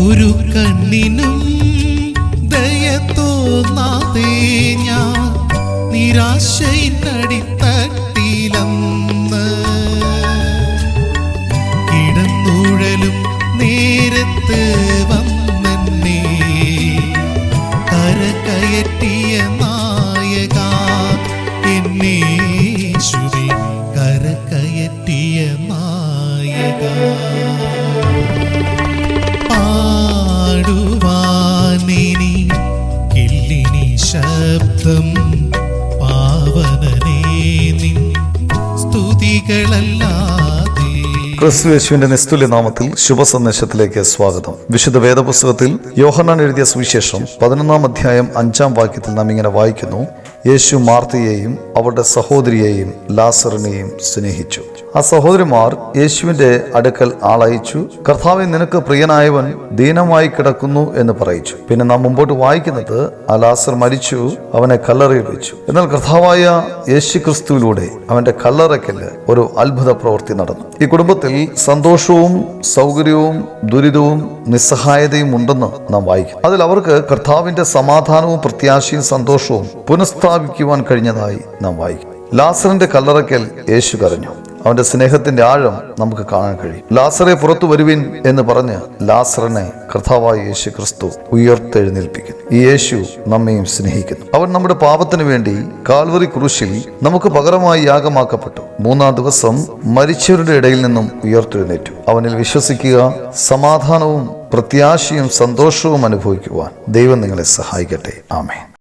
ഒരു കണ്ണിനും ദയ തോന്നാതെ ഞാൻ നിരാശയിനടിത്തട്ടിലന്ന് കിടന്നുഴലും നേരത്ത് വന്നെന്നെ. കരകയറ്റിയ നായക. ശബ്ദം പാവനനേ നിൻ സ്തുതികളല്ലാതെ. ക്രിസ്തു നിസ്തുല്യ നാമത്തിൽ ശുഭസന്ദേശത്തിലേക്ക് സ്വാഗതം. വിശുദ്ധ വേദപുസ്തകത്തിൽ യോഹന്നാൻ എഴുതിയ സുവിശേഷം പതിനൊന്നാം അധ്യായം അഞ്ചാം വാക്യത്തിൽ നാം ഇങ്ങനെ വായിക്കുന്നു യേശു മാർത്തയെയും അവരുടെ സഹോദരിയെയും ലാസറിനെയും സ്നേഹിച്ചു. ആ സഹോദരിമാർ യേശുവിന്റെ അടുക്കൽ ആളയച്ചു. കർത്താവെ നിനക്ക് പ്രിയനായവൻ ദീനമായി കിടക്കുന്നു എന്ന് പറയിച്ചു. പിന്നെ നാം മുമ്പോട്ട് വായിക്കുന്നത് ആ ലാസർ മരിച്ചു അവനെ കല്ലറയിൽ വെച്ചു. എന്നാൽ കർത്താവായ യേശു ക്രിസ്തുവിലൂടെ അവന്റെ കല്ലറയ്ക്കൽ ഒരു അത്ഭുത പ്രവൃത്തി നടന്നു. ഈ കുടുംബത്തിൽ സന്തോഷവും സൗകര്യവും ദുരിതവും നിസ്സഹായതയും ഉണ്ടെന്ന് നാം വായിക്കും അതിൽ അവർക്ക് കർത്താവിന്റെ സമാധാനവും പ്രത്യാശയും സന്തോഷവും പുനഃസ്ഥാപിക്കുവാൻ കഴിഞ്ഞതായി നാം വായിക്കും. ലാസറിന്റെ കല്ലറയ്ക്കൽ യേശു കരഞ്ഞു. അവന്റെ സ്നേഹത്തിന്റെ ആഴം നമുക്ക് കാണാൻ കഴിയും. ലാസറെ പുറത്തു വരുവിൻ എന്ന് പറഞ്ഞ് ലാസറിനെ കർത്താവായ യേശു ക്രിസ്തു ഉയർത്തെഴുന്നേൽപ്പിക്കുന്നു. ഈ യേശു നമ്മയും സ്നേഹിക്കുന്നു. അവൻ നമ്മുടെ പാപത്തിന് വേണ്ടി കാൽവറി ക്രൂശിൽ നമുക്ക് പകരമായി യാഗമാക്കപ്പെട്ടു. മൂന്നാം ദിവസം മരിച്ചവരുടെ ഇടയിൽ നിന്നും ഉയർത്തെഴുന്നേറ്റു. അവനിൽ വിശ്വസിക്കുക സമാധാനവും പ്രത്യാശയും സന്തോഷവും അനുഭവിക്കുവാൻ ദൈവം നിങ്ങളെ സഹായിക്കട്ടെ. ആമേൻ.